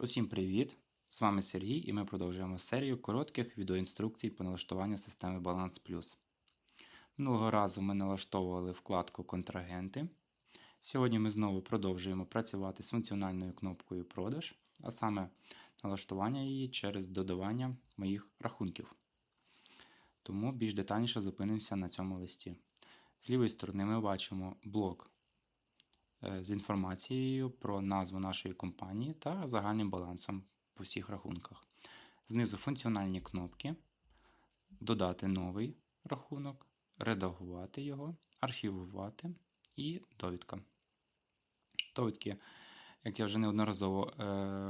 Усім привіт! З вами Сергій і ми продовжуємо серію коротких відеоінструкцій по налаштуванню системи Balance Plus. Минулого разу ми налаштовували вкладку Контрагенти. Сьогодні ми знову продовжуємо працювати з функціональною кнопкою Продаж, а саме налаштування її через додавання моїх рахунків. Тому більш детальніше зупинимося на цьому листі. З лівої сторони ми бачимо блок з інформацією про назву нашої компанії та загальним балансом по всіх рахунках. Знизу функціональні кнопки, додати новий рахунок, редагувати його, архівувати і довідка. Довідки, як я вже неодноразово е,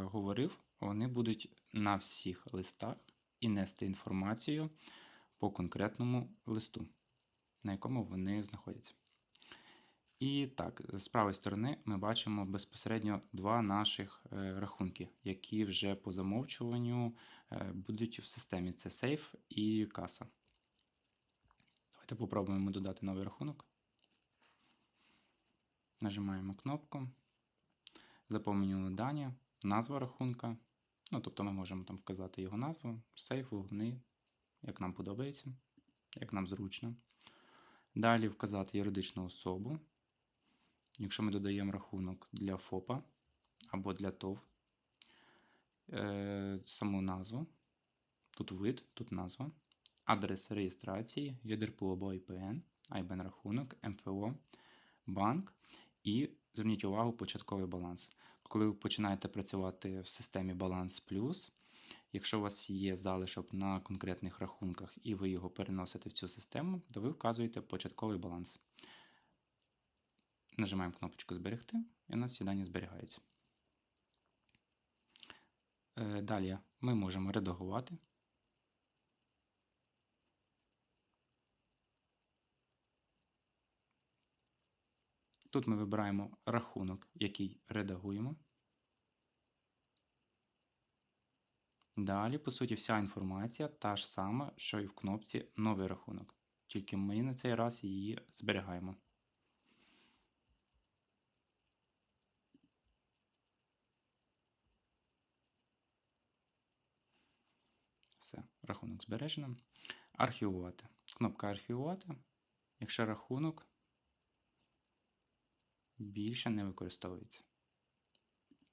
говорив, вони будуть на всіх листах і нести інформацію по конкретному листу, на якому вони знаходяться. І так, з правої сторони ми бачимо безпосередньо два наших е, рахунки, які вже по замовчуванню е, будуть в системі. Це сейф і каса. Давайте попробуємо додати новий рахунок. Нажимаємо кнопку. Заповнюємо дані, назва рахунка. Ну, тобто ми можемо там вказати його назву, сейф, головний, як нам подобається, як нам зручно. Далі вказати юридичну особу. Якщо ми додаємо рахунок для ФОПа або для ТОВ, е, саму назву, тут вид, тут назва, адрес реєстрації, ЄДРПО або IPN, IBAN рахунок, МФО, банк і зверніть увагу початковий баланс. Коли ви починаєте працювати в системі Баланс Плюс, якщо у вас є залишок на конкретних рахунках і ви його переносите в цю систему, то ви вказуєте початковий баланс. Нажимаємо кнопочку Зберегти, і у нас всі дані зберігаються. Е, Далі ми можемо редагувати. Тут ми вибираємо рахунок, який редагуємо. Далі, по суті, вся інформація та ж сама, що і в кнопці Новий рахунок. Тільки ми на цей раз її зберігаємо. Все, рахунок збережено. Архівувати. Кнопка архівувати. Якщо рахунок більше не використовується.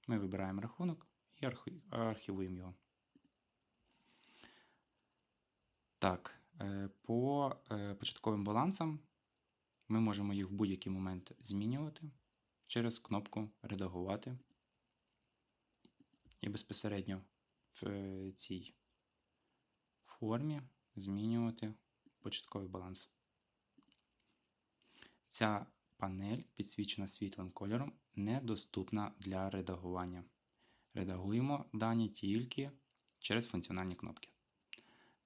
Ми вибираємо рахунок і архівуємо його. Так, е, по е, початковим балансам ми можемо їх в будь-який момент змінювати через кнопку Редагувати. І безпосередньо в е, цій формі змінювати початковий баланс. Ця панель, підсвічена світлим кольором, недоступна для редагування. Редагуємо дані тільки через функціональні кнопки.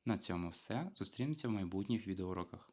На цьому все. Зустрінемося в майбутніх відеоуроках.